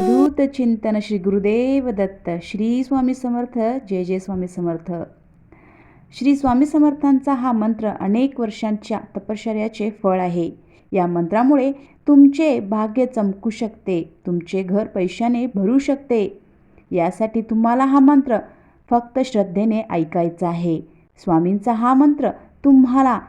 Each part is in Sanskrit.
अवधूत चिंतन श्री गुरुदेव दत्त श्री स्वामी समर्थ जय जय स्वामी समर्थ. श्री स्वामी समर्थांचा हा मंत्र अनेक वर्षांच्या तपश्चर्याचे फळ आहे. या मंत्रामुळे तुमचे भाग्य चमकू शकते तुमचे घर पैशाने भरू शकते. यासाठी तुम्हाला हा मंत्र फक्त श्रद्धेने ऐकायचा आहे. स्वामींचा हा मंत्र तुम्हाला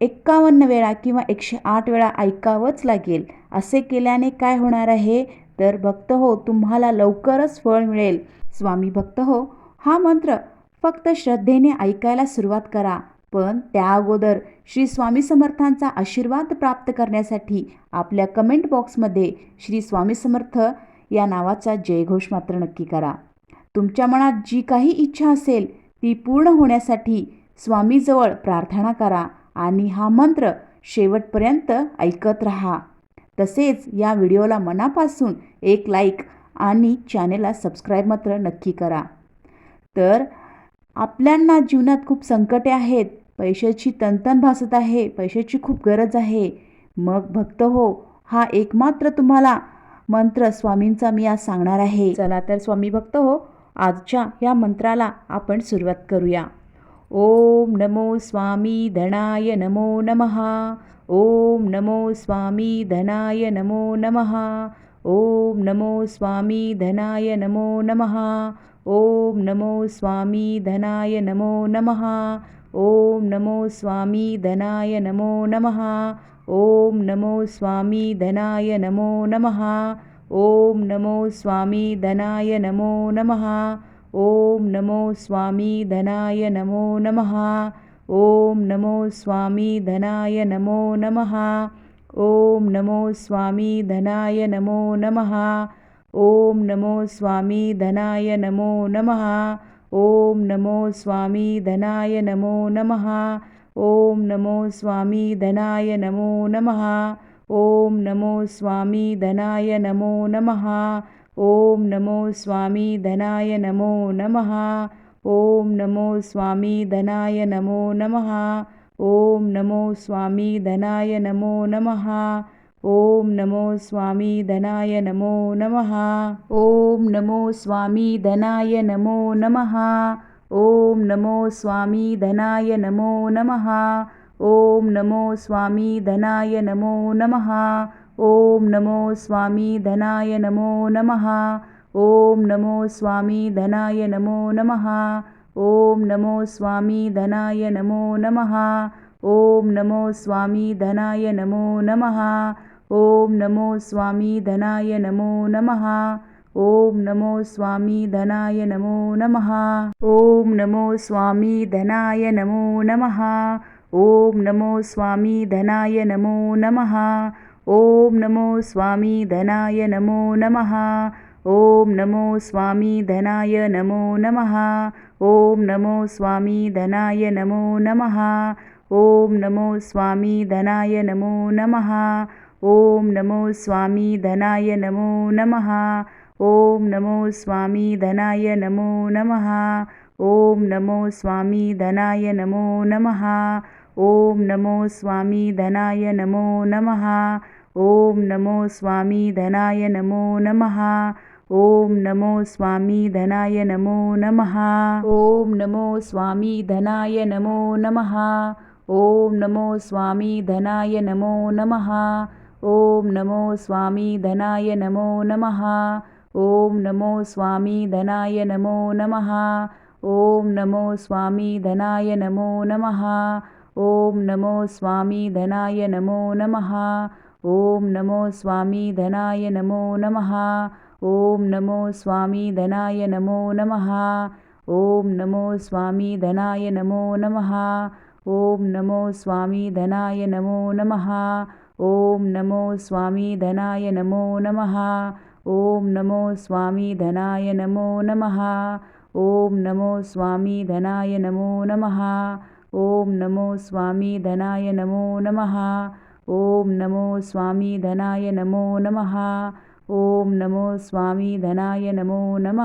एक्कावन्न वेळा किंवा एकशे आठ वेळा ऐकावंच लागेल. असे केल्याने काय होणार आहे? तर भक्त हो तुम्हाला लवकरच फळ मिळेल. स्वामी भक्त हो हा मंत्र फक्त श्रद्धेने ऐकायला सुरुवात करा. पण त्या अगोदर श्री स्वामी समर्थांचा आशीर्वाद प्राप्त करण्यासाठी आपल्या कमेंट बॉक्समध्ये श्री स्वामी समर्थ या नावाचा जयघोष मात्र नक्की करा. तुमच्या मनात जी काही इच्छा असेल ती पूर्ण होण्यासाठी स्वामीजवळ प्रार्थना करा आणि हा मंत्र शेवटपर्यंत ऐकत राहा. तसेच या व्हिडिओला मनापासून एक लाईक आणि चॅनेलला सबस्क्राईब मात्र नक्की करा. तर आपल्यांना जीवनात खूप संकटे आहेत पैशाची तनतन भासत आहे पैशाची खूप गरज आहे. मग भक्त हो हा एकमात्र तुम्हाला मंत्र स्वामींचा मी आज सांगणार आहे. चला तर स्वामी भक्त हो आजच्या या मंत्राला आपण सुरुवात करूया. ओम नमो स्वामी धनाय नमो नमः। ओम नमो स्वामी धनाय नमो नमः। ओम नमो स्वामी धनाय नमो नमः। ओम नमो स्वामी धनाय नमो नमः। ओम नमो स्वामी धनाय नमो नमः। ओम नमो स्वामी धनाय नमो नमः। ओम नमो स्वामी धनाय नमो नमः ओम नमो स्वामी धनाय नमो नमः। ओम नमो स्वामी धनाय नमो नमः। ओम नमो स्वामी धनाय नमो नमः। ओम नमो स्वामी धनाय नमो नमः। ओम नमो स्वामी धनाय नमो नमः। ओम नमो स्वामी धनाय नमो नमः। ओम नमो स्वामी धनाय नमो नमः ओम नमो स्वामी धनाय नमो नमः। ओम नमो स्वामी धनाय नमो नमः। ओम नमो स्वामी धनाय नमो नमः। ओम नमो स्वामी धनाय नमो नमः। ओम नमो स्वामी धनाय नमो नमः। ओम नमो स्वामी धनाय नमो नमः। ओम नमो स्वामी धनाय नमो नमः ओम नमो स्वामी धनाय नमो नमः। ओम नमो स्वामी धनाय नमो नमः। ओम नमो स्वामी धनाय नमो नमः। ओम नमो स्वामी धनाय नमो नमः। ओम नमो स्वामी धनाय नमो नमः। ओम नमो स्वामी धनाय नमो नमः। ओम नमो स्वामी धनाय नमो नमः। ओम नमो स्वामी धनाय नमो नमः ओम नमो स्वामी धनाय नमो नमः। ओम नमो स्वामी धनाय नमो नमः। ओम नमो स्वामी धनाय नमो नमः। ओम नमो स्वामी धनाय नमो नमः। ओम नमो स्वामी धनाय नमो नमः। ओम नमो स्वामी धनाय नमो नमः। ओम नमो स्वामी धनाय नमो नमः। ओम नमो स्वामी धनाय नमो नमः ओम नमो स्वामी धनाय नमो नमः। ओम नमो स्वामी धनाय नमो नमः। ओम नमो स्वामी धनाय नमो नमः। ओम नमो स्वामी धनाय नमो नमः। ओम नमो स्वामी धनाय नमो नमः। ओम नमो स्वामी धनाय नमो नमः। ओम नमो स्वामी धनाय नमो नमः। ओम नमो स्वामी धनाय नमो नमः ओम नमो स्वामी धनाय नमो नमः। ओम नमो स्वामी धनाय नमो नमः। ओम नमो स्वामी धनाय नमो नमः। ओम नमो स्वामी धनाय नमो नमः। ओम नमो स्वामी धनाय नमो नमः। ओम नमो स्वामी धनाय नमो नमः। ओम नमो स्वामी धनाय नमो नमः। ओम नमो स्वामी धनाय नमो नमः ఓం నమో స్వామి ధనాయ నమో నమ. ఓం నమో స్వామి ధనాయ నమో నమ.